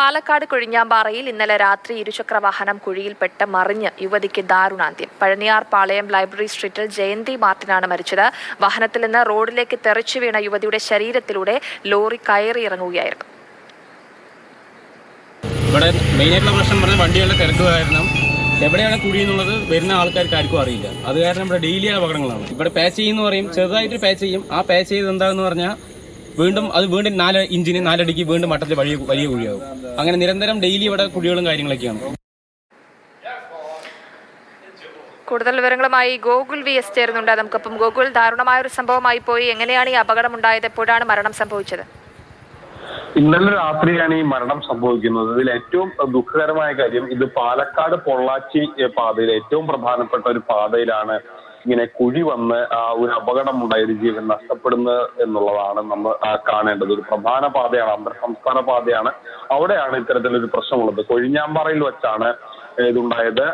പാലക്കാട് കൊഴിഞ്ഞാമ്പാറയിൽ ഇന്നലെ രാത്രി ഇരുചക്ര വാഹനം കുഴിയിൽപ്പെട്ട് മറിഞ്ഞ് യുവതിക്ക് ദാരുണാന്ത്യം. പഴനിയാർ പാളയം ലൈബ്രറി സ്ട്രീറ്റിൽ ജയന്തി മാർട്ടിനാണ് മരിച്ചത്. വാഹനത്തിൽ നിന്ന് റോഡിലേക്ക് തെറിച്ചു വീണ യുവതിയുടെ ശരീരത്തിലൂടെ ലോറി കയറി ഇറങ്ങുകയായിരുന്നു. ഇവിടെ മെയിനായിട്ടുള്ള പ്രശ്നം പറഞ്ഞാൽ വണ്ടികളുടെ തിരക്ക് കാരണം എവിടെയാണ് കുഴി എന്നുള്ളത് വരുന്ന ആൾക്കാർക്ക് ആർക്കും അറിയില്ല. അത് കാരണം ഇവിടെ ഡെയിലി അപകടങ്ങളാണ്. ഇവിടെ പാച്ച് ചെയ്യുന്ന പറയും. ചെറുതായിട്ട് പാച്ച് ചെയ്യും. ആ പാച്ച് ചെയ്ത് എന്താണെന്ന് പറഞ്ഞാൽ വീണ്ടും അത് വീണ്ടും നാല് ഇഞ്ചിന് നാലടിക്ക് വീണ്ടും മട്ടത്തിൽ വലിയ വലിയ കുഴിയാകും. അങ്ങനെ നിരന്തരം ഡെയിലി ഇവിടെ കുഴികളും കാര്യങ്ങളൊക്കെയാണ്. കൂടുതൽ വിവരങ്ങളുമായി ഗോകുൽ വി എസ് ചേരുന്നുണ്ട്. നമുക്കപ്പം ഗോകുൽ ദാരുണമായ ഒരു സംഭവമായി പോയി. എങ്ങനെയാണ് ഈ അപകടം ഉണ്ടായത് എപ്പോഴാണ് മരണം സംഭവിച്ചത്? ഇന്നലെ രാത്രിയാണ് ഈ മരണം സംഭവിക്കുന്നത്. ഇതിൽ ഏറ്റവും ദുഃഖകരമായ കാര്യം ഇത് പാലക്കാട് പൊള്ളാച്ചി പാതയിൽ ഏറ്റവും പ്രധാനപ്പെട്ട ഒരു പാതയിലാണ് ഇങ്ങനെ കുഴി വന്ന് ആ ഒരു അപകടം ഒരു ജീവൻ നഷ്ടപ്പെടുന്നത് എന്നുള്ളതാണ് നമ്മൾ കാണേണ്ടത്. ഒരു പ്രധാന പാതയാണ് അന്തർ സംസ്ഥാന പാതയാണ്. അവിടെയാണ് ഇത്തരത്തിലൊരു പ്രശ്നമുള്ളത്. കൊഴിഞ്ഞാമ്പാറയിൽ വെച്ചാണ് ഇതുണ്ടായത്.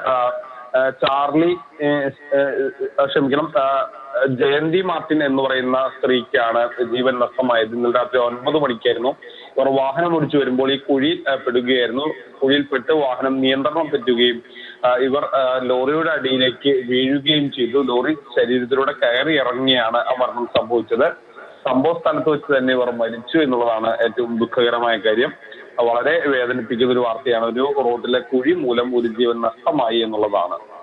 ചാർലി ക്ഷമിക്കണം ജയന്തി മാർട്ടിൻ എന്ന് പറയുന്ന സ്ത്രീക്കാണ് ജീവൻ നഷ്ടമായത്. ഇന്നലെ രാത്രി ഒൻപത് മണിക്കായിരുന്നു. ഇവർ വാഹനം ഓടിച്ചു വരുമ്പോൾ ഈ കുഴി പെടുകയായിരുന്നു. കുഴിയിൽ പെട്ട് വാഹനം നിയന്ത്രണം തെറ്റുകയും ഇവർ ലോറിയുടെ അടിയിലേക്ക് വീഴുകയും ചെയ്തു. ലോറി ശരീരത്തിലൂടെ കയറി ഇറങ്ങിയാണ് മരണം സംഭവിച്ചത്. സംഭവ സ്ഥലത്ത് വെച്ച് തന്നെ ഇവർ മരിച്ചു എന്നുള്ളതാണ് ഏറ്റവും ദുഃഖകരമായ കാര്യം. വളരെ വേദനിപ്പിക്കുന്ന ഒരു വാർത്തയാണ്. ഒരു റോഡിലെ കുഴി മൂലം ഒരു ജീവൻ നഷ്ടമായി എന്നുള്ളതാണ്.